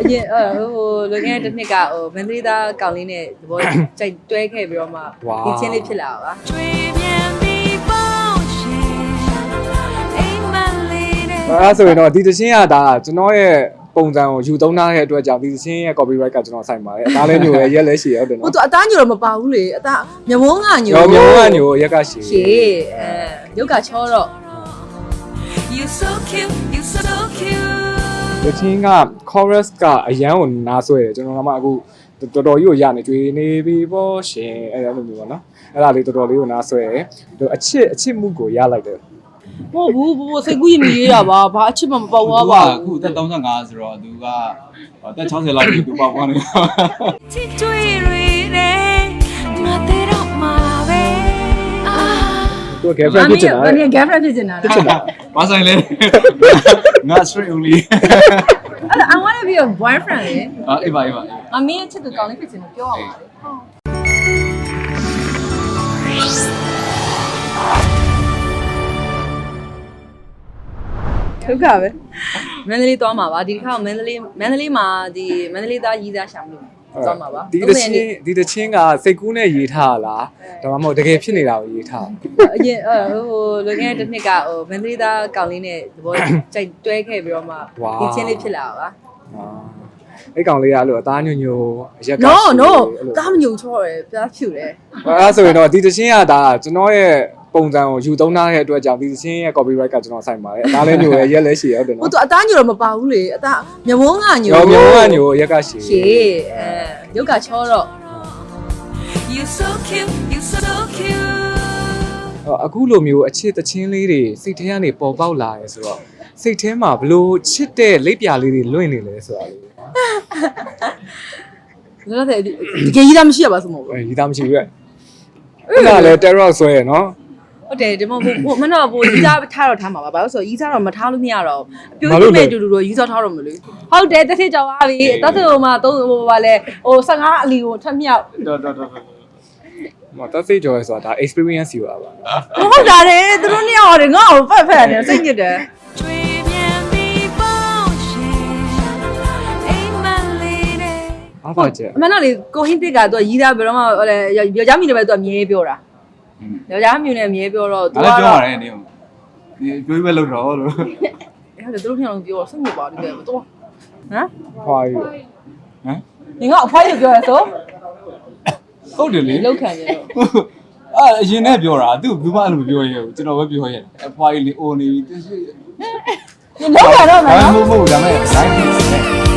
အရင်အဲ့ဟိုလွန်ခဲ့တဲ့တစ်နှစ်ကဟိုမန္တလေးသားကောင်လေးနဲ့သဘောကြိုက်တွဲခဲ့ပြီးတော့မှဒီချင်းလေးဖြစ်လာတာပါတွေ့ပြန်ပြီးပေါ့ရှင်အိမ်မလေးတဲ့အဲဒါဆိုရင်တော့ဒီသချင်းကဒါကျွန်တော်ရဲ့ပုံစံကိုယူသုံးထားတဲ့အတွက်ကြောင့်ဒီသချင်းရဲ့ copyright ကကျွန်တော်ဆိုင်ပါတယ်အသားလည်းညိုရရက်လည်းရှည်ဟုတ်တယ်ဟိုနော်သူအသားညိုတော့မပါဘူးလေအသားမြမုန်းကညိုရောမျိုးကညိုရက်ကရှည်ရှေ့အဲရုပ်ကချောတော့ You so cute you so cute သချင်းက chorus ကအရန်ကိုနားဆွဲတယ်ကျွန်တော်ကမှအခုတော်တော်ကြီးကိုရနေကြွေနေပြီပေါ့ရှင်အဲလိုမျိုးပေါ့နော်အဲ့ဒါလေးတော်တော်လေးကိုနားဆွဲတယ်အချစ်အချစ်မှုကိုရလိုက်တယ်မဟုတ်ဘူးဘူစိတ်ကူးရင်မရေးတာပါဘာအချစ်မှမပေါက်သွားပါအခုအသက်35ဆိုတော့သူကအသက်60လောက်ပြီသူပေါ့ပေါ့နေချစ်တွေ့ က girlfriend ဖြစ်ချင်တာဘယ်နည်း girlfriend ဖြစ်ချင်တာလဲဖြစ်ချင်တာဘာဆိုင်လဲငါ straight only အဲ့ဒါ I want to be your boyfriend လေအာအေးပါအေးပါအမေရဲ့ချစ်သူကောင်းလေးဖြစ်ချင်လို့ပြောရပါလေဟုတ်ကဲ့ပဲမန္တလေးသွားမှာပါဒီတစ်ခါမန္တလေးမန္တလေးမှာဒီမန္တလေးသားရီးသားရှာမလို့ သွားမှာပါဒီသချင်းဒီသချင်းကစိတ်ကူးနဲ့ရေးထားလားဒါမှမဟုတ်တကယ်ဖြစ်နေတာကိုရေးထားအရင်အဲ့ဟိုလွန်ခဲ့တဲ့တစ်နှစ်ကဟိုမန္တလေးသားကောင်လေးနဲ့သဘောကြိုက်တွဲခဲ့ပြီးတော့မှဒီချင်းလေးဖြစ်လာတာပါအဲ့ကောင်လေးကအဲ့လိုအသားညွညွအရက်က no ရှိ no အဲ့လိုတားမညုံချောတယ်ပြားဖြူတယ်အဲဒါဆိုရင်တော့ဒီသချင်းကဒါကျွန်တော်ရဲ့ ပုံစံကိုယူသုံးထားတဲ့အတွက်ကြောင့်ဒီသချင်းရဲ့ copyright ကကျွန်တော်ဆိုင်ပါတယ်အသားလည်းညိုရရက်လည်းရှည်ဟုတ်တယ်ဟိုနော်သူအသားညိုတော့မပါဘူးလေအသားမြမုန်းကညိုရောမျိုးကညိုရက်ကရှည်ရှေ့အဲရုပ်ကချောတော့ You so cute you so cute အခုလိုမျိုးအချစ်သချင်းလေးတွေစိတ်ထဲကနေပေါ်ပေါက်လာရဲဆိုတော့စိတ်ထဲမှာဘလို့ချစ်တဲ့လက်ပြလေးတွေလွင့်နေလဲဆိုတာလေးလောလောဆယ်ဒီတကယ်ကြီးသားမရှိရပါဆိုမဟုတ်ဘူးအဲရီသားမရှိဘူးရဲ့ခုနကလည်း terror ဆွဲရနော် ဟုတ်တယ်ဒီမဟုတ်ဘူးမနှော့ဘူးကြီးသားထားတော့ထားမှာပါဘာလို့ဆိုကြီးသားတော့မထားလို့မရတော့ဘူးအပြိုးကြီးမဲ့တူတူတော့ကြီးသားထားတော့မလို့ဟုတ်တယ်တစ်ထစ်ကြောင်သွားပြီတသဟိုမှာသုံးဟိုပါလဲဟို15အလီကိုထပ်မြောက်တော်တော်တော်မတသိကြော်ရဆိုတာဒါ experience ယူတာပါဟုတ်တာလေသူတို့နှစ်ယောက်တွေငါ့ကိုဖက်ဖက်နေစိတ်ညစ်တယ်တွေ့ပြန်ပြီးပေါ့ရှင်အိမ်မလေးတဲ့အားပါချက်အမှန်တော့လေကိုဟင်းတစ်ကသူကရီးသားဘယ်တော့မှဟိုလေယောက်ျားမြူနဲ့ပဲသူကအမြဲပြောတာ ယောက်ျားမြူနဲ့အမြဲပြောတော့သူကပြောပါတယ်တင်းကိုဒီတွေးပဲလောက်တော့လို့အဲ့ဒါသူတို့ထင်အောင်ပြောတော့စိတ်မပါဘူးတကယ်သူကဟမ်ဖွာယူဟမ်ညီကအဖွာယူပြောရဆိုဟုတ်တယ်လေလောက်ခံရတော့အဲ့အရင်နဲ့ပြောတာသူဘူးမလို့ပြောရဲဘူးကျွန်တော်ပဲပြောရဲအဖွာယူလေအိုနေပြီသူရှိနေလောက်ခံတော့မှာမဟုတ်ဘူးဒါမဲ့ site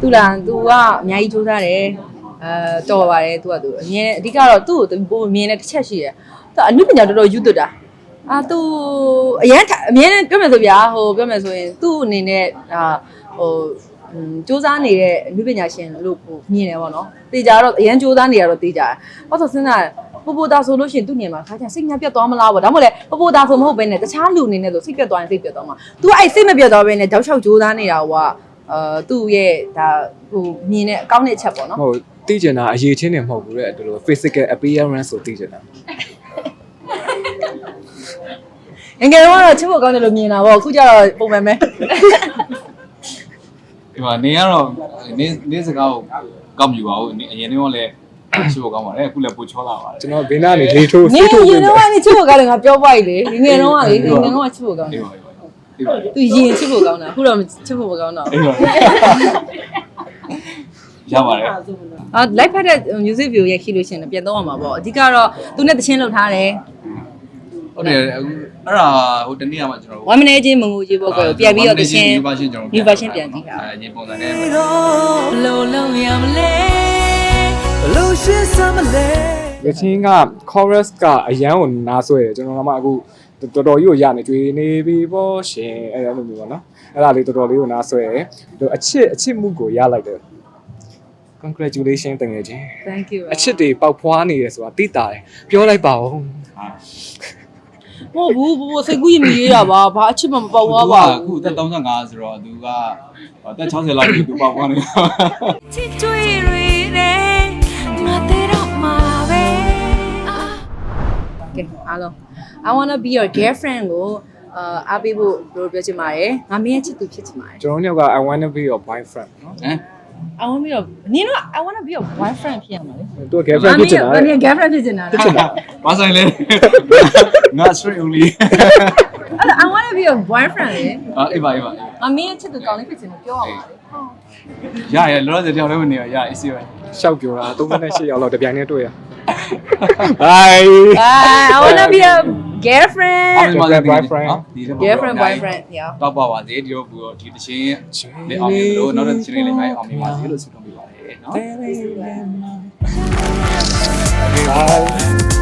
သူလားသူကအများကြီးစူးစမ်းတယ်အဲတော်ပါတယ်သူကသူအမြင်အဓိကတော့သူ့ကိုပိုမြင်တဲ့တစ်ချက်ရှိတယ်သူအနုပညာတော်တော်ယူသွတ်တာအာသူအရင်အမြင်ပြောမယ်ဆိုဗျာဟိုပြောမယ်ဆိုရင်သူ့အနေနဲ့အာဟိုစူးစမ်းနေတဲ့အနုပညာရှင်လို့မြင်တယ်ပေါ့နော်တေချာတော့အရင်စူးစမ်းနေရတော့တေချာဘာလို့စဉ်းစားပူပူတာဆိုလို့ရှိရင်သူ့နေမှာခါချင်စိတ်ညက်ပြတ်သွားမလားပေါ့ဒါမှမဟုတ်လေပူပူတာဆိုမဟုတ်ဘဲနဲ့တခြားလူအနေနဲ့ဆိုစိတ်ပြတ်သွားရင်စိတ်ပြတ်သွားမှာ तू အဲ့စိတ်မပြတ်သွားဘဲနဲ့တောက်လျှောက်ကြိုးစားနေတာကွာ အာသူ့ရဲ့ဒါဟိုမြင်တဲ့အကောင့်နဲ့အချက်ပေါ့နော်ဟုတ်သိကျင်တာအရေးချင်းနေမဟုတ်ဘူးတဲ့ဒီလို physical appearance ကိုသိကျင်တာငယ်ငယ်တော့ချစ်ဖို့ကောင်းတယ်လို့မြင်တာပေါ့အခုကျတော့ပုံမှန်ပဲဒီမှာနေကတော့နေနေစကားကိုကောက်မြူပါဦးအရင်တော့လည်းရှိဖို့ကောင်းပါတယ်အခုလည်းပိုချောလာပါတယ်ကျွန်တော်ဘေးနားနေလေထိုးငယ်ဆေးထိုးငနေယ်တယ်တော့အဲ့ချစ်ဖို့ကောင်းတယ်ငါပြောပွားလေငယ်တော့ကလေငယ်တော့ကချစ်ဖို့ကောင်းတအေးယ်ပါအေးပါအေးပါ သူရင်ချစ်ဖို့ကောင်းတာအခုတော့ချစ်ဖို့မကောင်းတော့အေးပါရပါတယ်အာ live ဖတ်တဲ့ music video ရိုက်ရှိလို့ရှိရင်ပြန်တော့ရမှာပေါ့အဓိကတော့သူနဲ့တချင်းလုပ်ထားတယ်ဟုတ်တယ်အခုအဲ့ဒါဟိုတနေ့ကမှကျွန်တော်1 minute ချင်းမငိုကြီးပေါ့ကွယ်ပြန်ပြီးတော့တချင်း new version ကျွန်တော် new version ပြန်ကြည့်တာအဲအရင်ပုံစံနဲ့ဘလို့လုံးရမလဲရချင်းက chorus ကအရန်ကိုနားဆွဲတယ်ကျွန်တော်ကမှအခု တော်တော်ကြီးကိုရနေကြွေနေပြီပေါ့ရှင်အဲလိုမျိုးပေါ့နော်အဲ့ဒါလေးတော်တော်လေးကိုနားဆွဲတယ်အချစ်အချစ်မှုကိုရလိုက်တယ် congratulation တကယ်ချင်း thank you အချစ်တွေပေါက်ဖွားနေတယ်ဆိုတာသိတာတယ်ပြောလိုက်ပါဦးဟာမဟုတ်ဘူးဘူစိတ်ကူးရင်မရေးတာပါဘာအချစ်မှမပေါက်သွားပါအခုအသက်35ဆိုတော့သူကအသက်60လောက်ပြီသူပေါ့ပေါ့နေချစ်တွေ့ရတယ်ငါတဲ့တော့မှာပဲအာကဲအားလုံး I wanna be your girlfriend ကိုအာအားပေးဖို့တို့ပြောချင်ပါတယ်ငါမင်းရဲ့ချစ်သူဖြစ်ချင်ပါတယ်ကျွန်တော်တို့က I want to be your boyfriend နော်ဟမ် I want to be your နင်တို့ I wanna be your boyfriend ဖြစ်ရမှာလေသူက girlfriend ဖြစ်ချင်တာငါမင်းရဲ့ girlfriend ဖြစ်ချင်တာလားဘာဆိုင်လဲငါ straight only အဲ့ဒါ I wanna be your boyfriend လေအာအေးပါအေးပါငါမင်းရဲ့ချစ်သူကောင်းလေးဖြစ်ချင်တယ်ပြောရပါလေရရလောလောဆယ်တယောက်လည်းမနေရရအေးစီပဲရှောက်ပြောတာ38ရောက်တော့တပြိုင်တည်းတွေ့ရ Bye I wanna be a girlfriend ဒီ girlfriend boyfriend yeah တော့ပါပါသေးဒီတော့ဘူးဒီတချင်းလေးအောင်မြင်လို့နောက်တဲ့ချင်းလေးလည်းနိုင်အောင်မြင်ပါစေလို့ဆုတောင်းပေးပါတယ်နော် Bye